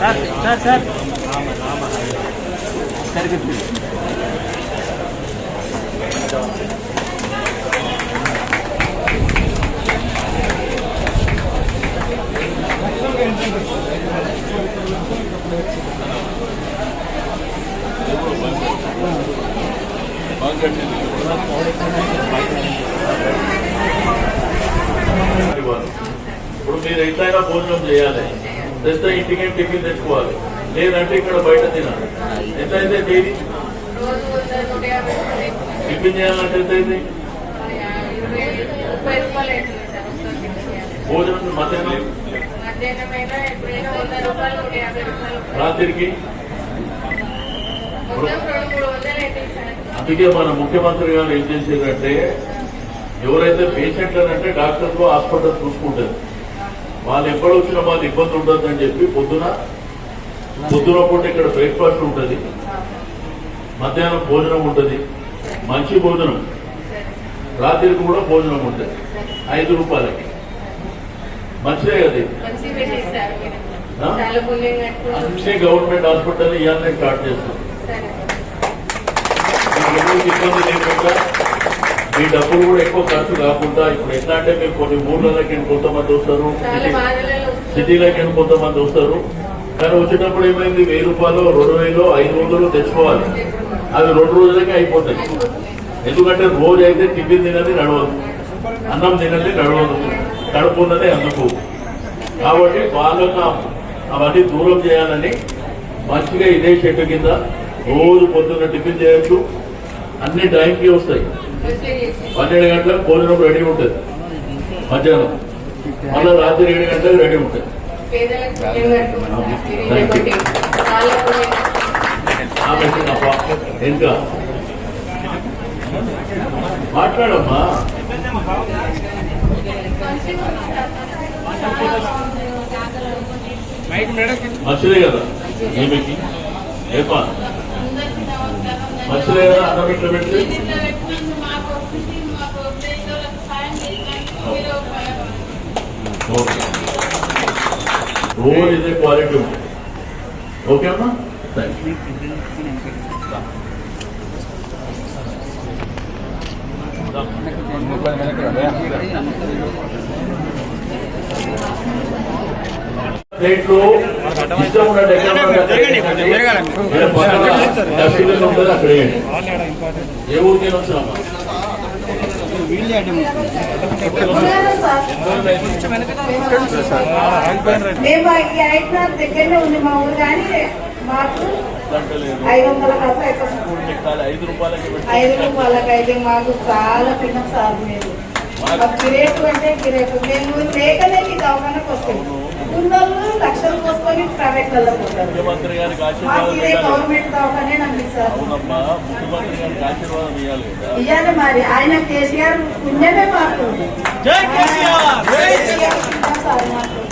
Sir sir sir ఇవ్వాలి. ఇప్పుడు మీరు ఎట్లయినా భోజనం చేయాలి. జస్ట్ ఇంటికి టిఫిన్ తెచ్చుకోవాలి. లేదంటే ఇక్కడ బయట తినాలి. ఎంతైతే డైలీ టిఫిన్ చేయాలంటే ఎంతైంది భోజనం మధ్యాహ్నం? రాత్రికి? అందుకే మన ముఖ్యమంత్రి గారు ఏం చేసేదంటే ఎవరైతే పేషెంట్లు అంటే డాక్టర్లు హాస్పిటల్ చూసుకుంటారు. వాళ్ళు ఎప్పుడు వచ్చినా వాళ్ళు ఇబ్బంది ఉండదు అని చెప్పి పొద్దున పొద్దున పూట ఇక్కడ బ్రేక్ఫాస్ట్ ఉంటుంది. మధ్యాహ్నం భోజనం ఉంటుంది. మంచి భోజనం. రాత్రికి కూడా భోజనం ఉంటుంది. ఐదు రూపాయలకి. మంచిదే కదా అందుకే గవర్నమెంట్ హాస్పిటల్ ఇవన్నీ స్టార్ట్ చేస్తాం మీకు ఇబ్బంది లేకుండా మీ డబ్బులు కూడా ఎక్కువ ఖర్చు కాకుండా ఇప్పుడు ఎట్లా అంటే మీరు కొన్ని ఊర్లలోకి కొంతమంది వస్తారు సిటీలోకి కొంతమంది వస్తారు. కానీ వచ్చేటప్పుడు ఏమైంది? వెయ్యి రూపాయలు రెండు వేలు ఐదు వందలు తెచ్చుకోవాలి. అది రెండు రోజులకే అయిపోతాయి. ఎందుకంటే రోజు అయితే టిఫిన్ తినది నడవదు. అన్నం తినది నడవదు. కడుపు ఉన్నది అందుకు. కాబట్టి వాళ్ళకు అవన్నీ దూరం చేయాలని మంచిగా ఇదే చెట్టు కింద రోజు పొద్దున్న టిఫిన్ చేయొచ్చు. అన్ని టైంకి వస్తాయి. పన్నెండు గంటలకు భోజనం రెడీ ఉంటుంది. మధ్యాహ్నం. మళ్ళీ రాత్రి ఏడు గంటలకు రెడీ ఉంటుంది. ఇంకా. మాట్లాడమ్మా. మైక్ కదా? ఏమికి ఏపా? మంచిదే కదా? అన్నం ఇట్లా పెట్టి ఓకే రోజు ఇదే క్వాలిటీ ఉంటుంది ఓకే అమ్మా థ్యాంక్ యూ ప్లేట్లో ఇష్టం ఉన్న ఉంటుంది అక్కడ. ఏ ఊరికైనా వచ్చామా మేము ఈ ఐదు దగ్గరనే ఉంది మా ఊరు కానీ మాకు ఐదు వందల కస అయిపోతుంది ఐదు రూపాయలకి పెట్టి ఐదు రూపాయలకి అయితే మాకు చాలా పిన్నం సార్ మీరు గిరేపు అంటే గిరేపు మేము లేకనే ఈ దవాఖానకు వస్తాం ఉన్నోళ్ళు లక్షలు పోసుకొని ప్రైవేట్లలో పోతారు. ముఖ్యమంత్రి గారికి ఆశీర్వాదం ఇదే గవర్నమెంట్ దవాఖానే నమ్మి సార్ అవునమ్మా ముఖ్యమంత్రి గారికి ఆశీర్వాదం ఇవ్వాలి మరి. ఆయన కేసీఆర్ పుణ్యమే మాకు జై కేసీఆర్! కేసీఆర్ పుణ్యం సార్ మాకు